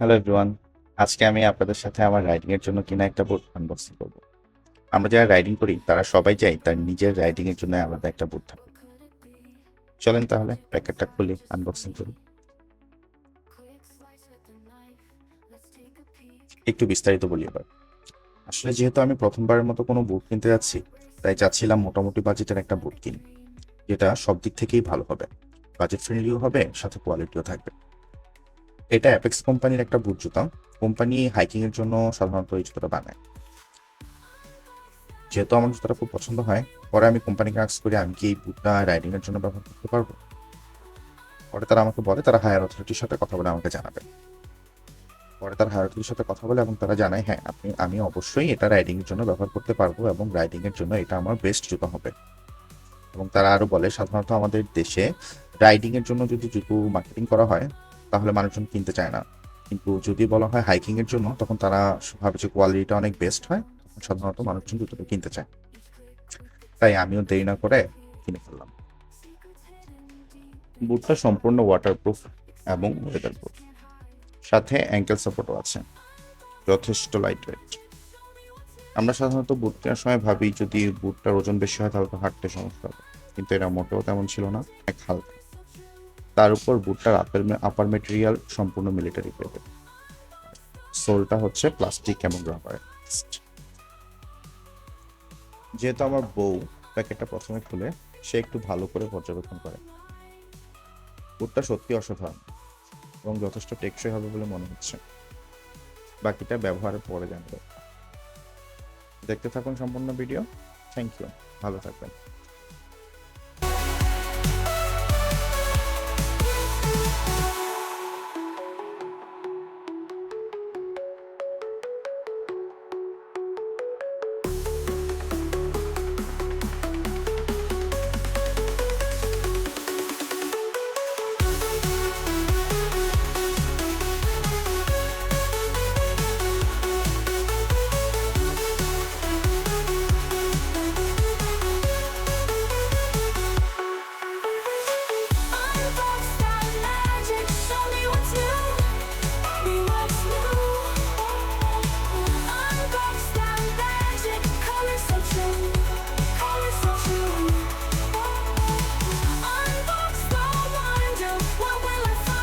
Hello everyone আজকে আমি আপনাদের সাথে আমার রাইডিং এর জন্য কিনা একটা বুট আনবক্সিং করব। আমরা যারা রাইডিং করি, তারা সবাই চাই তার নিজের রাইডিং এর জন্য আলাদা একটা বুট থাকবে চলেন তাহলে প্যাকেটটা খুলি আনবক্সিং করি। একটু বিস্তারিত বলি এবার। আসলে যেহেতু আমি প্রথমবারের মতো কোনো বুট কিনতে যাচ্ছি, তাই চাচ্ছিলাম মোটামুটি বাজেটের একটা বুট কিনি, যেটা সব দিক থেকেই ভালো হবে। বাজেট ফ্রেন্ডলিও হবে, সাথে কোয়ালিটিও থাকবে। এটা অ্যাপেক্স কোম্পানির একটা বুট জুতা। কোম্পানি হাইকিং এর জন্য সাধারণত এই জুতোটা বানায়। যেহেতু আমার জুতোটা খুব পছন্দ হয়, পরে আমি কোম্পানিকে আক্স করি, আমি কি এই বুটটা রাইডিং এর জন্য ব্যবহার করতে পারব? পরে তারা আমাকে বলে, তারা হায়ার অথরিটির সাথে কথা বলে, আমাকে জানাবে। পরে তারা হায়ার অথরিটির সাথে কথা বলে এবং তারা জানায় হ্যাঁ আপনি, আমি অবশ্যই এটা রাইডিং এর জন্য ব্যবহার করতে পারব এবং রাইডিং এর জন্য এটা আমার বেস্ট জুতো হবে। এবং তারা আরও বলে, সাধারণত আমাদের দেশে রাইডিং এর জন্য যদি জুতো মার্কেটিং করা হয় তাহলে মানুষজন কিনতে চায় না। কিন্তু যদি বলা হয় হাইকিং এর জন্য, তখন তারা ভাবে যে কোয়ালিটিটা অনেক বেস্ট হয় সাধারণত মানুষজন জুতোটা কিনতে চায়। তাই আমিও দেরি না করে কিনে ফেললাম। বুটটা সম্পূর্ণ ওয়াটারপ্রুফ এবং ওয়েদার প্রুফ সাথে অ্যাঙ্কেল সাপোর্টও আছে। যথেষ্ট লাইট ওয়েট আমরা সাধারণত বুট কেনার সময় ভাবি, যদি বুটটার ওজন বেশি হয় তাহলে তো হাঁটতে সমস্যা হবে। কিন্তু এটা মোটেও তেমন ছিল না। এক হালকা। তার উপর বুটটার আপের আপার মেটেরিয়াল সম্পূর্ণ মিলিটারি গ্রেডের সোলটা হচ্ছে প্লাস্টিক এবং রাবারের যেহেতু আমার বউ প্যাকেটটা প্রথমে খুলে, সে একটু ভালো করে পর্যবেক্ষণ করে। বুটটা সত্যি অসাধারণ এবং যথেষ্ট টেকসই হবে বলে মনে হচ্ছে। বাকিটা ব্যবহারের পরে জানবে। দেখতে থাকুন সম্পূর্ণ ভিডিও থ্যাংক ইউ ভালো থাকবেন।